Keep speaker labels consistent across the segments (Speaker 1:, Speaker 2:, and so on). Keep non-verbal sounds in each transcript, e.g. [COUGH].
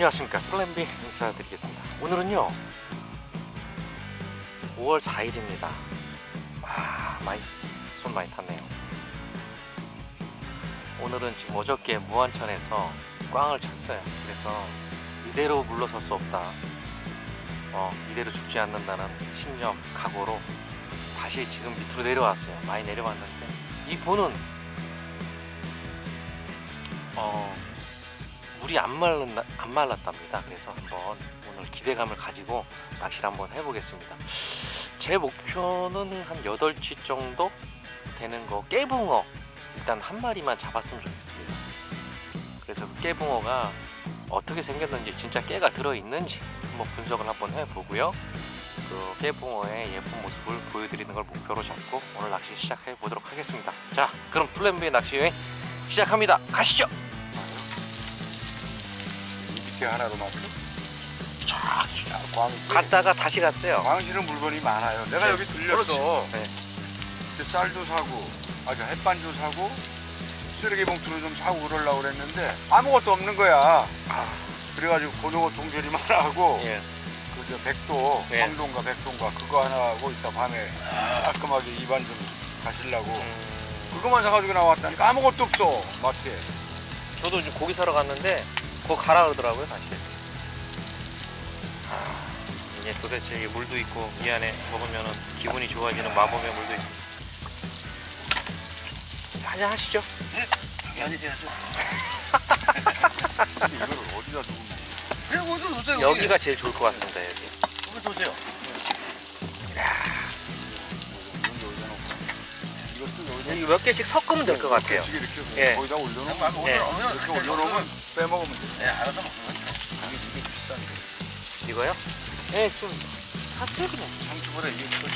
Speaker 1: 안녕하십니까. 플랜B 인사드리겠습니다. 오늘은요 5월 4일입니다. 아 많이 손 많이 탔네요. 오늘은 지금 어저께 무안천에서 꽝을 쳤어요. 그래서 이대로 물러설 수 없다. 어, 이대로 죽지 않는다는 신념 각오로 다시 지금 밑으로 내려왔어요. 많이 내려왔는데. 이 보는 어, 물이 안, 말랐나, 안 말랐답니다. 그래서 한번 오늘 기대감을 가지고 낚시를 한번 해보겠습니다. 제 목표는 한 8치 정도 되는 거 깨붕어 일단 한 마리만 잡았으면 좋겠습니다. 그래서 그 깨붕어가 어떻게 생겼는지 진짜 깨가 들어있는지 한번 분석을 한번 해보고요. 그 깨붕어의 예쁜 모습을 보여드리는 걸 목표로 잡고 오늘 낚시 시작해 보도록 하겠습니다. 자, 그럼 플랜 B 낚시 여행 시작합니다. 가시죠.
Speaker 2: 이 밑에 하나로? 쫙 광.
Speaker 1: 갔다가 다시 갔어요.
Speaker 2: 광실은 물건이 많아요. 내가
Speaker 1: 네,
Speaker 2: 여기 들렸어.
Speaker 1: 네.
Speaker 2: 그때 쌀도 사고, 아저 햇반도 사고, 쓰레기 봉투를 좀 사고 그러려고 그랬는데 아무것도 없는 거야. 아, 그래가지고 고등어 동절이 하나 하고
Speaker 1: 예.
Speaker 2: 그저 백도,
Speaker 1: 예.
Speaker 2: 황동가 백동가 그거 하나 하고 이따 밤에 깔끔하게 입안 좀 가시려고
Speaker 1: 음,
Speaker 2: 그거만 사가지고 나왔다니까 아무것도 없어 마트에.
Speaker 1: 저도 지금 고기 사러 갔는데 그거 가라 그러더라고요 다시. 아, 이제 도대체 이 물도 있고 이 안에 먹으면 기분이 좋아지는 마법의 물도 있고. 한잔 하시죠.
Speaker 3: 아니.
Speaker 2: 이걸 어디다 두고
Speaker 3: 그냥 어디로.
Speaker 1: 여기가 제일 좋을 것 같습니다 여기.
Speaker 3: 여기 두세요.
Speaker 2: 이것도
Speaker 1: 몇 개씩 섞으면 될 것 같아요.
Speaker 2: 이렇게 이렇게
Speaker 1: 예.
Speaker 2: 거기다 올려놓으면
Speaker 3: 막
Speaker 1: 예.
Speaker 2: 이렇게 올려놓으면 빼먹으면 돼.
Speaker 3: 네, 알아서 먹는 거죠.
Speaker 2: 아니 이게 비싼데.
Speaker 1: 이거요? 네, 좀 사세요 그냥.
Speaker 2: 상추보다 이게 더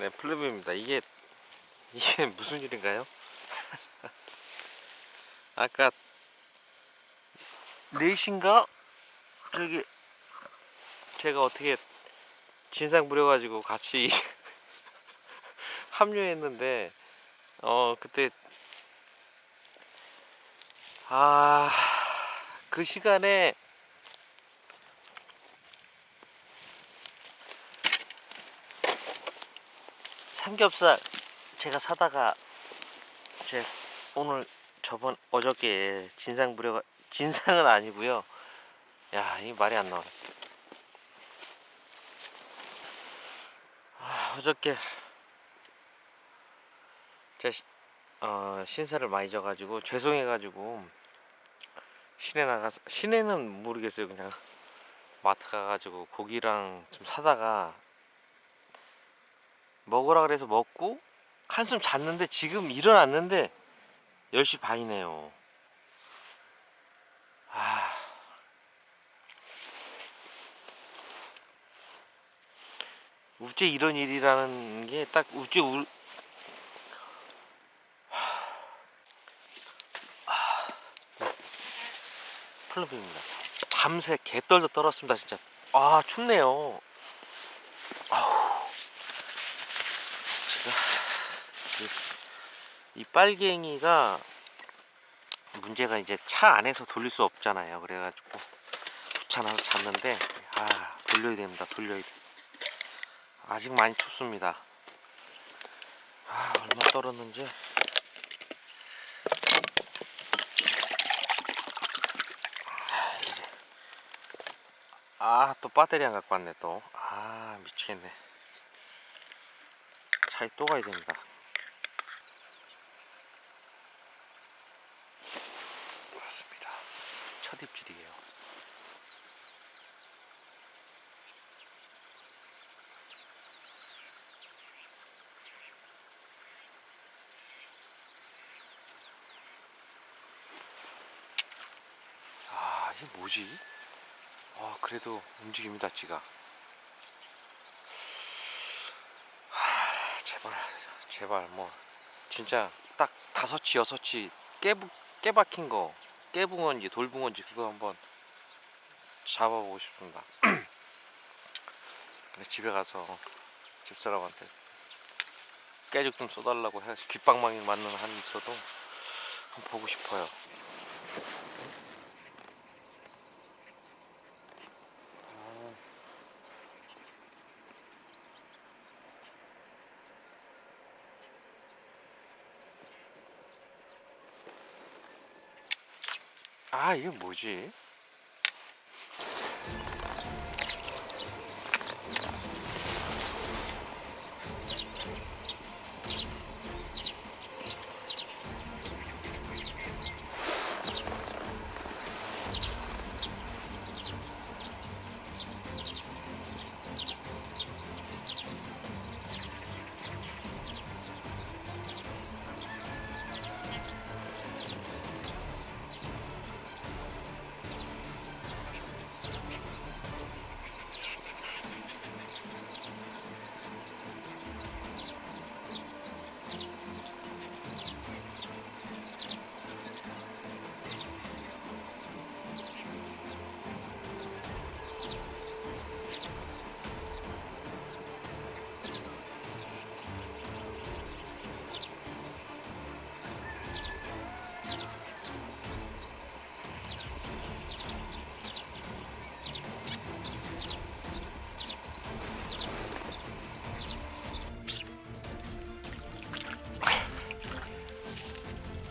Speaker 1: 네, 플레브입니다. 이게 이게 [LAUGHS] 무슨 일인가요? [LAUGHS] 아까 4시인가? 저기 제가 어떻게 진상 부려가지고 같이 [LAUGHS] 합류했는데 어 그때 아 그 시간에 삼겹살 제가 사다가 제 오늘 저번 어저께 진상 부려가 진상은 아니고요. 야, 이 말이 안 나오네. 아, 어저께 제 시- 어, 신사를 많이 져가지고 죄송해가지고 시내 나가서 시내는 모르겠어요. 그냥 마트 가가지고 고기랑 좀 사다가 먹으라 그래서 먹고 한숨 잤는데 지금 일어났는데 10시 반이네요. 아. 우째 이런 일이라는 게 딱 우째 울 플러브입니다. 밤새 개떨도 떨었습니다, 진짜. 아, 춥네요. 아우. 제가 이, 이 빨갱이가 문제가 이제 차 안에서 돌릴 수 없잖아요. 그래가지고 귀찮아서 잤는데 아 돌려야 됩니다. 돌려야 돼. 아직 많이 춥습니다. 아 얼마 떨었는지. 아, 아또 배터리 안 갖고 왔네 또. 아 미치겠네. 차에 또 가야 됩니다. 첫 입질이에요. 아, 이게 뭐지? 아, 그래도 움직입니다, 지가. 하, 제발, 제발, 뭐, 진짜 딱 다섯치 여섯치 깨부 깨박힌 거 깨붕어인지 돌붕어인지 그거 한번 잡아보고 싶습니다. [CLEARS THROAT] 집에 가서 집사람한테 깨죽 좀 써달라고 해서 귓방망이 맞는 한이 있어도 보고 싶어요. 아 이게 뭐지?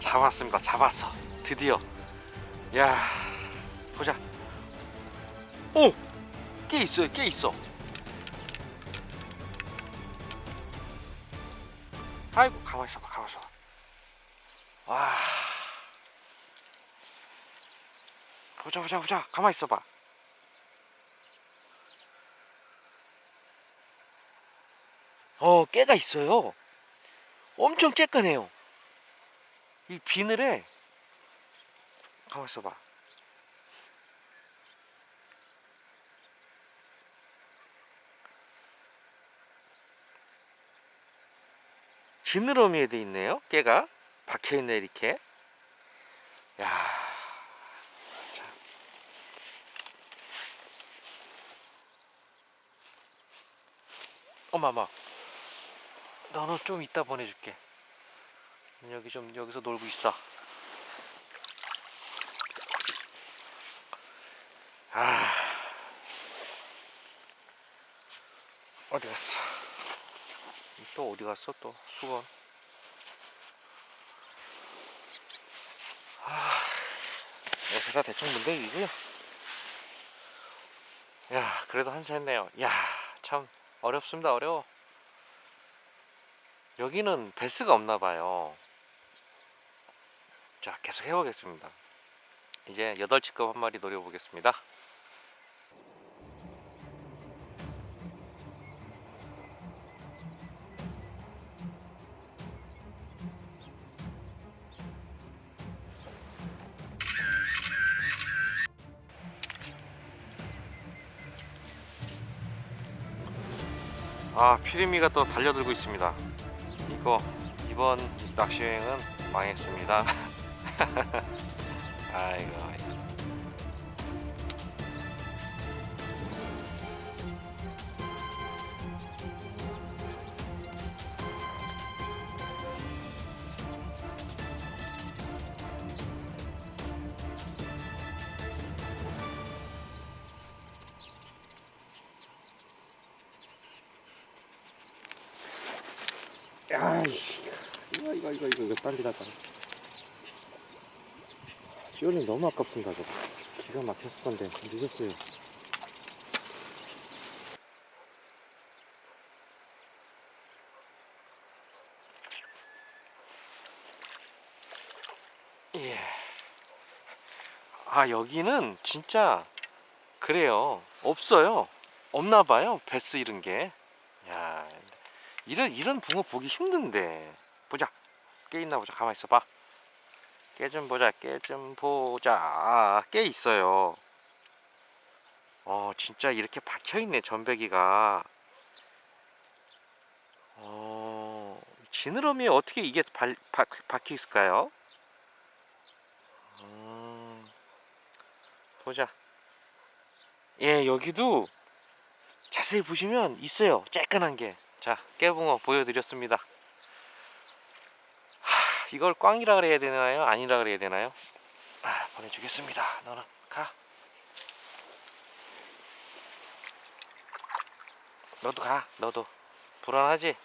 Speaker 1: 잡았습니다. 잡았어. 드디어. 야, 보자. 오, 깨 있어요. 깨 있어. 아이고, 가만 있어봐. 가만 있어봐. 와. 보자, 보자, 보자. 가만 있어봐. 어, 깨가 있어요. 엄청 쬐끈해요. 이 비늘에 가만 있어봐. 지느러미에 돼 있네요. 깨가 박혀 있네 이렇게. 야. 자. 어마마. 너는 좀 이따 보내줄게. 여기 좀 여기서 놀고 있어. 아 어디 갔어? 또 어디 갔어? 또 수건. 아 여기서 다 대충 문대기고요. 야 그래도 한수 했네요. 야참 어렵습니다 어려워. 여기는 베스가 없나 봐요. 자, 계속 해보겠습니다. 이제 여덟 치급 한 마리 노려보겠습니다. 아, 피리미가 또 달려들고 있습니다. 이거 이번 낚시 여행은 망했습니다. [LAUGHS] はいは、いし、い。し、いし、いしょ、よいしょ、いしょ、よいしょ、よ、 원이 너무 아깝습니다, 저거. 기가 막혔을 건데 늦었어요. 예. 아 여기는 진짜 그래요. 없어요. 없나 봐요. 베스 이런 게. 야, 이런 이런 붕어 보기 힘든데. 보자. 깨 있나 보자. 가만 있어 봐. 깨 좀 보자. 깨 좀 보자. 아, 깨 있어요. 어, 진짜 이렇게 박혀 있네. 전배기가. 어, 지느러미에 어떻게 이게 발, 박, 박혀 있을까요? 음, 보자. 예, 여기도 자세히 보시면 있어요. 쬐끈한 게. 자, 깨붕어 보여드렸습니다. 하, 이걸 꽝이라 그래야 되나요? 아니라 그래야 되나요? 아, 보내주겠습니다. 너는 가. 너도 가. 너도 불안하지?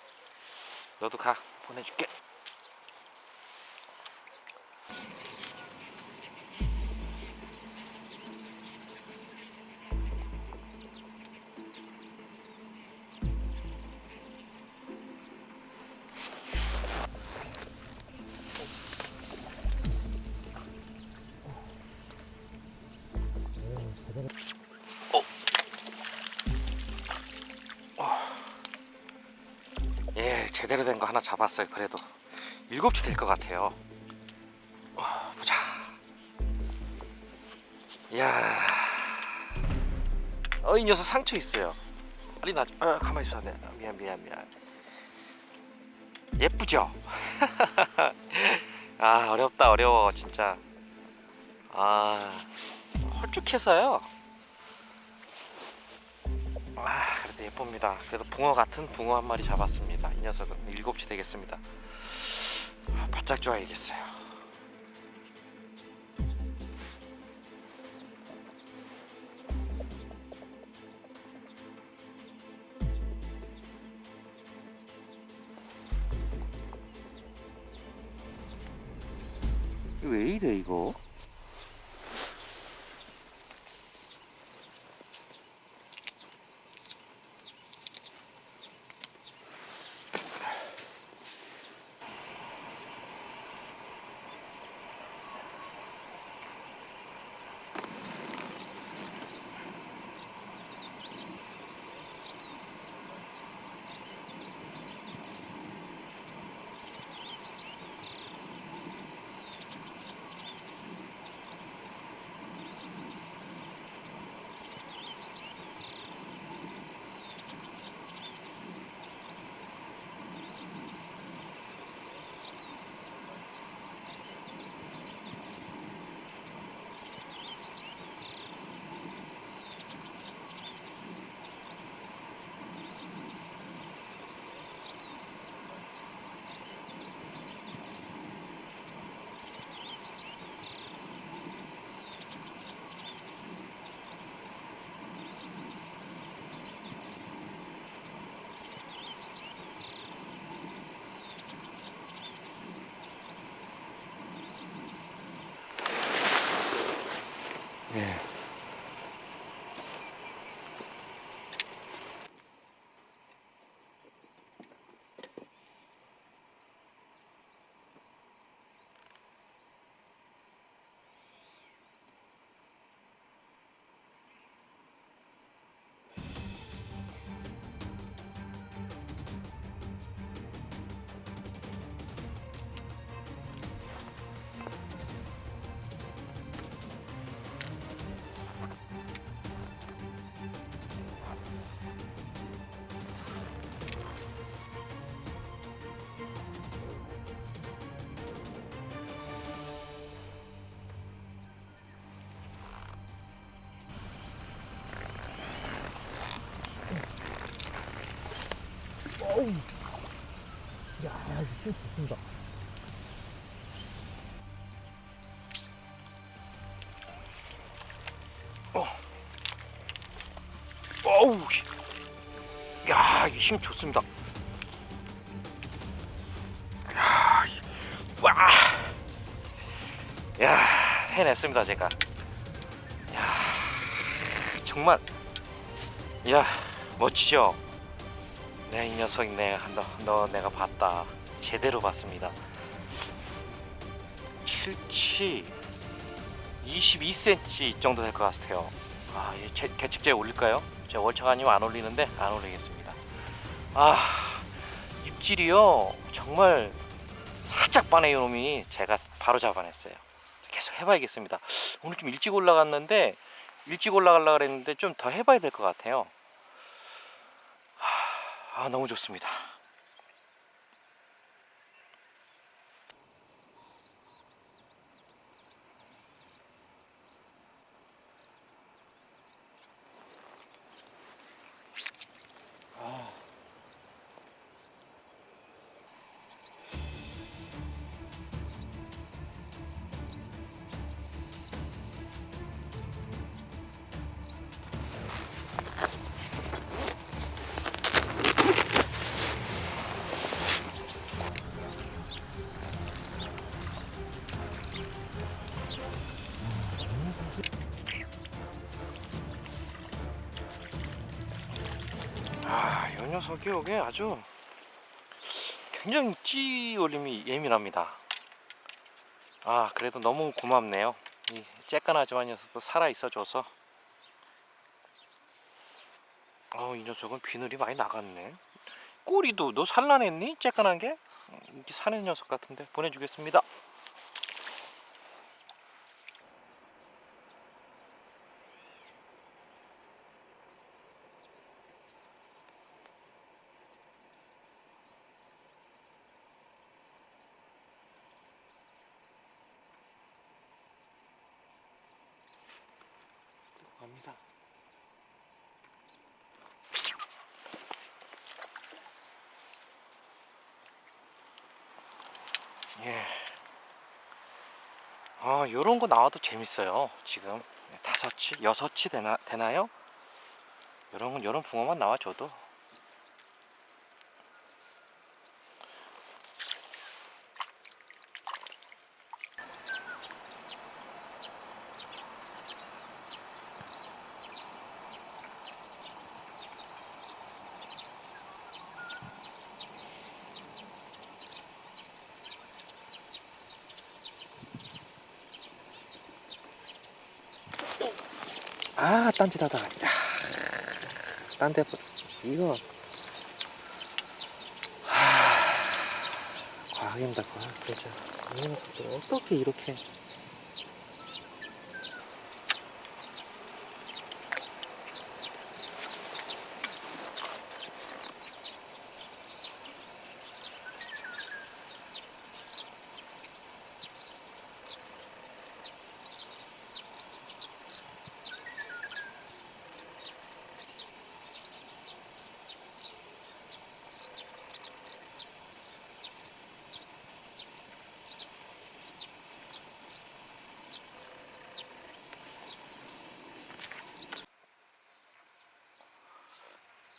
Speaker 1: 너도 가. 보내줄게. 그래도 일곱 주될것 같아요. 어, 보자. 이야, 어, 이 녀석 상처 있어요. 빨리 놔. 어, 가만히 있어. 네, 미안, 미안, 미안. 예쁘죠? [LAUGHS] 아, 어렵다, 어려워, 진짜. 아, 홀쭉해서요. 아, 그래도 예쁩니다. 그래도 붕어 같은 붕어 한 마리 잡았습니다. 이 녀석은 일곱치 되겠습니다. 아, 바짝 좋아야겠어요. 왜 이래 이거? 어우, 야, 이 힘 좋습니다. 야, 이- 와, 야, 해냈습니다 제가. 야, 정말, 야, 멋지죠? 네, 이 녀석 내, 너, 너 내가 봤다. 제대로 봤습니다. 7치 22cm 정도 될 것 같아요. 아, 이 개- 개측제 올릴까요? 제가 월척 아니면 안 올리는데 안 올리겠습니다. 아, 입질이요. 정말 살짝 빠네요 놈이 제가 바로 잡아냈어요. 계속 해봐야겠습니다. 오늘 좀 일찍 올라갔는데 일찍 올라가려고 그랬는데 좀 더 해봐야 될 것 같아요. 아, 너무 좋습니다. 녀석이 여기 아주 굉장히 찌 올림이 예민합니다. 아 그래도 너무 고맙네요. 이 쬐깐하지만 녀석도 살아 있어줘서. 어 이 녀석은 비늘이 많이 나갔네. 꼬리도 너 산란했니? 쬐깐한 게? 음, 이게 사는 녀석 같은데 보내주겠습니다. 갑니다. 예. 아, 요런 거 나와도 재밌어요. 지금 다섯치, 여섯치 되나 되나요? 요런 건 요런 붕어만 나와줘도 아, 딴짓하다. 야, 딴데 보- 이거 하, 과학입니다, 과학. 진짜 어떻게 이렇게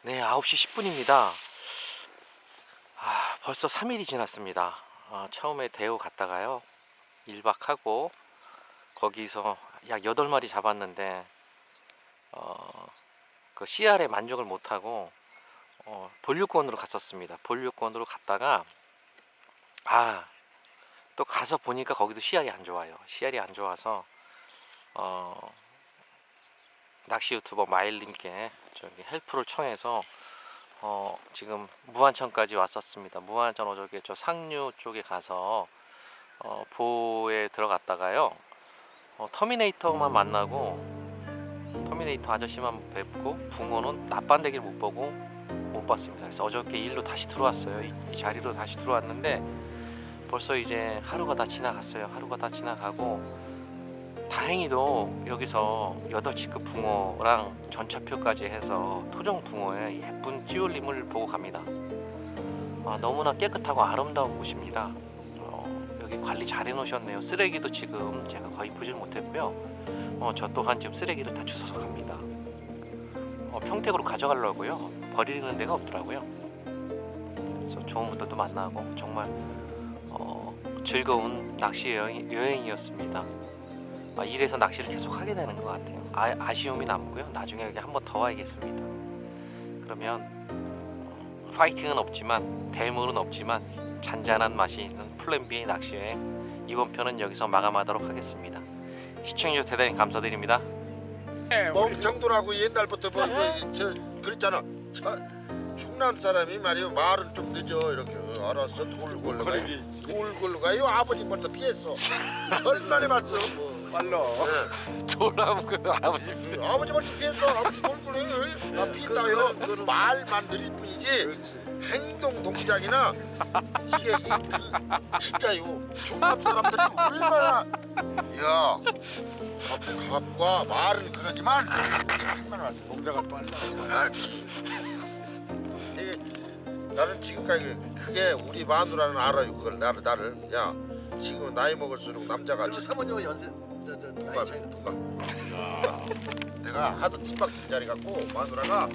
Speaker 1: 네, 9시 10분입니다. 아, 벌써 3일이 지났습니다. 아, 처음에 대우 갔다가요. 1박하고 거기서 약 8마리 잡았는데 어, 그 CR에 만족을 못 하고 어, 본류권으로 갔었습니다. 본류권으로 갔다가 아, 또 가서 보니까 거기도 CR이 안 좋아요. CR이 안 좋아서 어, 낚시 유튜버 마일님께 저기 헬프를 청해서 어 지금 무안천까지 왔었습니다. 무안천 어저께 저 상류 쪽에 가서 어 보에 들어갔다가요. 어 터미네이터만 만나고 터미네이터 아저씨만 뵙고 붕어는 납반대기를 못 보고 못 봤습니다. 그래서 어저께 일로 다시 들어왔어요. 이, 이 자리로 다시 들어왔는데 벌써 이제 하루가 다 지나갔어요. 하루가 다 지나가고 다행히도 여기서 8치급 붕어랑 전차표까지 해서 토종 붕어의 예쁜 찌올림을 보고 갑니다. 아, 너무나 깨끗하고 아름다운 곳입니다. 어, 여기 관리 잘 해놓으셨네요. 쓰레기도 지금 제가 거의 보질 못했고요. 어, 저 또한 지금 쓰레기를 다 주워서 갑니다. 어, 평택으로 가져가려고요. 버리는 데가 없더라고요. 그래서 좋은 분들도 만나고 정말 어, 즐거운 낚시 여행, 여행이었습니다. 아, 이래서 낚시를 계속 하게 되는 것 같아요. 아, 아쉬움이 남고요. 나중에 여기 한번 더 와야겠습니다. 그러면 어, 파이팅은 없지만 대물은 없지만 잔잔한 맛이 있는 플랜 B 낚시 여행 이번 편은 여기서 마감하도록 하겠습니다. 시청해주셔서 대단히 감사드립니다.
Speaker 4: 멍청들하고 옛날부터 뭐, 뭐, 저 그랬잖아. 차, 충남 사람이 말이요 말은 좀 늦어 이렇게 어, 알았어 돌골로 가요. 돌골로 가요. 아버지 먼저 피했어. [LAUGHS] 얼마나 봤어.
Speaker 2: 빨라.
Speaker 4: 예.
Speaker 1: 돌아보고 아버지
Speaker 4: 응, 아버지 먼저 피했어. 아버지 돌골로 아 피다요. 말만 느릴 뿐이지 행동 동작이나 이게 이, 그, 진짜요. 충남 사람들이 얼마나 야 각- 각과 말은 그러지만 얼마나 왔어.
Speaker 2: 동작을 빨라.
Speaker 4: 아, 되게 나는 지금까지 그래. 그게 우리 마누라는 알아요 그걸 나를 나를 야 지금 나이 먹을수록 남자가
Speaker 3: 그리고 사모님은 연세
Speaker 4: 동갑이
Speaker 3: 차이가
Speaker 4: 동갑 동갑. 내가 하도 뛴 자리 갖고 마누라가